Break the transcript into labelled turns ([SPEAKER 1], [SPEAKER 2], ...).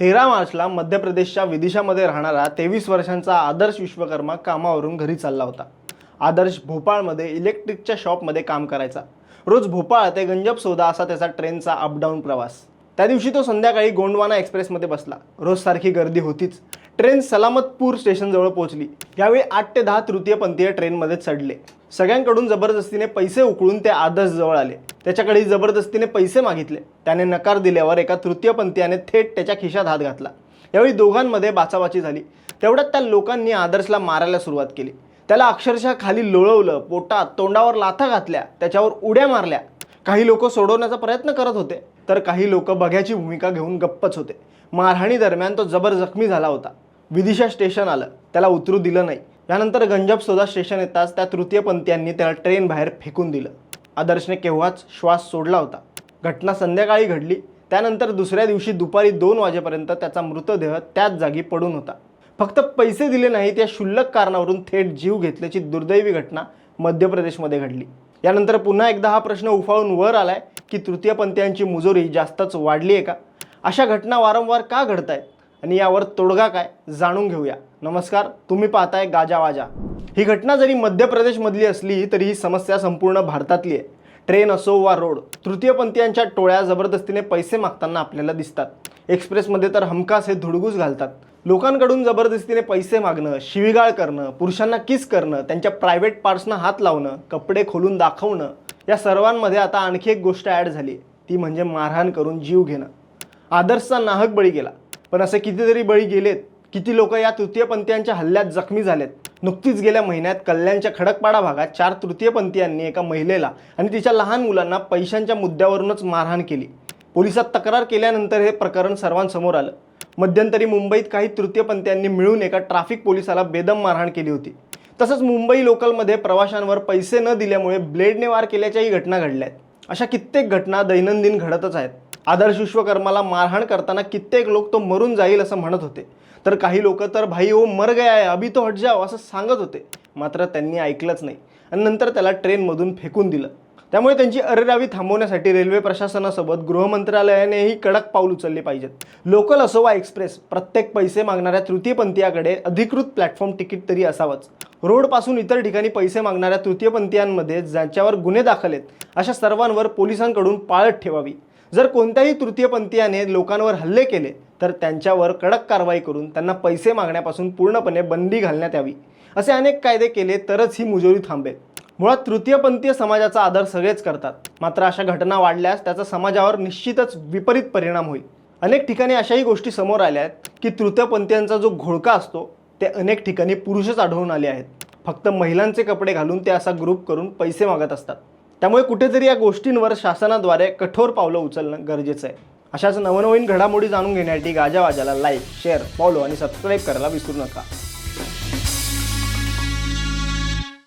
[SPEAKER 1] तेरा मार्चला मध्य प्रदेशच्या विदिशामध्ये राहणारा तेवीस वर्षांचा आदर्श विश्वकर्मा कामावरून घरी चालला होता. आदर्श भोपाळमध्ये इलेक्ट्रिकच्या शॉपमध्ये काम करायचा. रोज भोपाळ ते गंजब सोदा असा त्याचा ट्रेनचा अपडाऊन प्रवास. त्या दिवशी तो संध्याकाळी गोंडवाना एक्सप्रेसमध्ये बसला. रोज सारखी गर्दी होतीच. ट्रेन सलामतपूर स्टेशनजवळ पोहोचली. यावेळी आठ ते दहा तृतीयपंथीय ट्रेनमध्ये चढले. सगळ्यांकडून जबरदस्तीने पैसे उकळून ते आदर्शजवळ आले. त्याच्याकडे जबरदस्तीने पैसे मागितले. त्याने नकार दिल्यावर एका तृतीयपंथीयाने थेट त्याच्या खिशात हात घातला. यावेळी दोघांमध्ये बाचाबाची झाली. तेवढ्यात त्या लोकांनी आदर्शला मारायला सुरुवात केली. त्याला अक्षरशः खाली लोळवलं पोटात तोंडावर लाथा घातल्या त्याच्यावर उड्या मारल्या. काही लोक सोडवण्याचा प्रयत्न करत होते तर काही लोक बघ्याची भूमिका घेऊन गप्पच होते. मारहाणी दरम्यान तो जबर जखमी झाला होता. विदिशा स्टेशन आलं. त्याला उतरू दिलं नाही. यानंतर गंजब सोदा स्टेशन येताच त्या तृतीयपंथीयांनी त्याला ट्रेन बाहेर फेकून दिलं. आदर्शने केव्हाच श्वास सोडला होता. घटना संध्याकाळी घडली. त्यानंतर दुसऱ्या दिवशी दुपारी दोन वाजेपर्यंत त्याचा मृतदेह त्याच जागी पडून होता. फक्त पैसे दिले नाहीत या क्षुल्लक कारणावरून थेट जीव घेतल्याची दुर्दैवी घटना मध्य प्रदेशमध्ये घडली. यानंतर पुन्हा एकदा हा प्रश्न उफाळून वर आलाय की तृतीयपंथीयांची मुजोरी जास्तच वाढली आहे का? अशा घटना वारंवार का घडत आहेत आणि यावर तोडगा काय जाणून घेऊया. नमस्कार तुम्ही पाहताय गाजावाजा ही घटना जरी मध्य प्रदेशमधली असली तरी ही समस्या संपूर्ण भारतातली आहे. ट्रेन असो वा रोड तृतीयपंथीयांच्या टोळ्या जबरदस्तीने पैसे मागताना आपल्याला दिसतात. एक्सप्रेसमध्ये तर हमखास हे धुडगूस घालतात. लोकांकडून जबरदस्तीने पैसे मागणं शिवीगाळ करणं पुरुषांना किस करणं त्यांच्या प्रायव्हेट पार्ट्सना हात लावणं कपडे खोलून दाखवणं या सर्वांमध्ये आता आणखी एक गोष्ट ॲड झाली. ती म्हणजे मारहाण करून जीव घेणं. आदर्शचा नाहक बळी गेला. पण असे कितीतरी बळी गेलेत किती लोक या तृतीयपंथीयांच्या हल्ल्यात जखमी झालेत. नुकतीच गेल्या महिन्यात कल्याणच्या खडकपाडा भागात चार तृतीयपंथीयांनी एका महिलेला आणि तिच्या लहान मुलांना पैशांच्या मुद्द्यावरूनच मारहाण केली. पोलिसात तक्रार केल्यानंतर हे प्रकरण सर्वांसमोर आलं. मध्यंतरी मुंबईत काही तृतीयपंथीयांनी मिळून एका ट्रॅफिक पोलिसाला बेदम मारहाण केली होती. तसंच मुंबई लोकलमध्ये प्रवाशांवर पैसे न दिल्यामुळे ब्लेडने वार केल्याच्याही घटना घडल्या आहेत अशा कित्येक घटना दैनंदिन घडतच आहेत. आदर्श विश्वकर्माला मारहाण करताना कित्येक लोक तो मरून जाईल असं म्हणत होते. तर काही लोक तर भाई ओ मर गया आहे अभि तो हट जाओ असं सांगत होते. मात्र त्यांनी ऐकलंच नाही. आणि नंतर त्याला ट्रेनमधून फेकून दिलं. त्यामुळे त्यांची अरेरावी थांबवण्यासाठी रेल्वे प्रशासनासोबत गृहमंत्रालयानेही कडक पाऊल उचलले पाहिजेत. लोकल असो वा एक्सप्रेस प्रत्येक पैसे मागणाऱ्या तृतीयपंथीयाकडे अधिकृत प्लॅटफॉर्म तिकीट तरी असावंच. रोडपासून इतर ठिकाणी पैसे मागणाऱ्या तृतीयपंथीयांमध्ये ज्यांच्यावर गुन्हे दाखल आहेत अशा सर्वांवर पोलिसांकडून पाळत ठेवावी. जर कोणत्याही तृतीयपंथीयाने लोकांवर हल्ले केले तर त्यांच्यावर कडक कारवाई करून त्यांना पैसे मागण्यापासून पूर्णपणे बंदी घालण्यात यावी. असे अनेक कायदे केले तरच ही मुजोरी थांबेल. मुळात तृतीयपंथीय समाजाचा आदर सगळेच करतात. मात्र अशा घटना वाढल्यास त्याचा समाजावर निश्चितच विपरीत परिणाम होईल. अनेक ठिकाणी अशाही गोष्टी समोर आल्या आहेत की तृतीयपंथीयांचा जो घोळका असतो ते अनेक ठिकाणी पुरुषच आढळून आले आहेत. फक्त महिलांचे कपडे घालून ते असा ग्रुप करून पैसे मागत असतात. त्यामुळे कुठेतरी या गोष्टींवर शासनाद्वारे कठोर पावलं उचलणं गरजेचं आहे. अशाच नवनवीन घडामोडी जाणून घेण्यासाठी गाजावाजाला लाईक शेअर फॉलो आणि सबस्क्राईब करायला विसरू नका.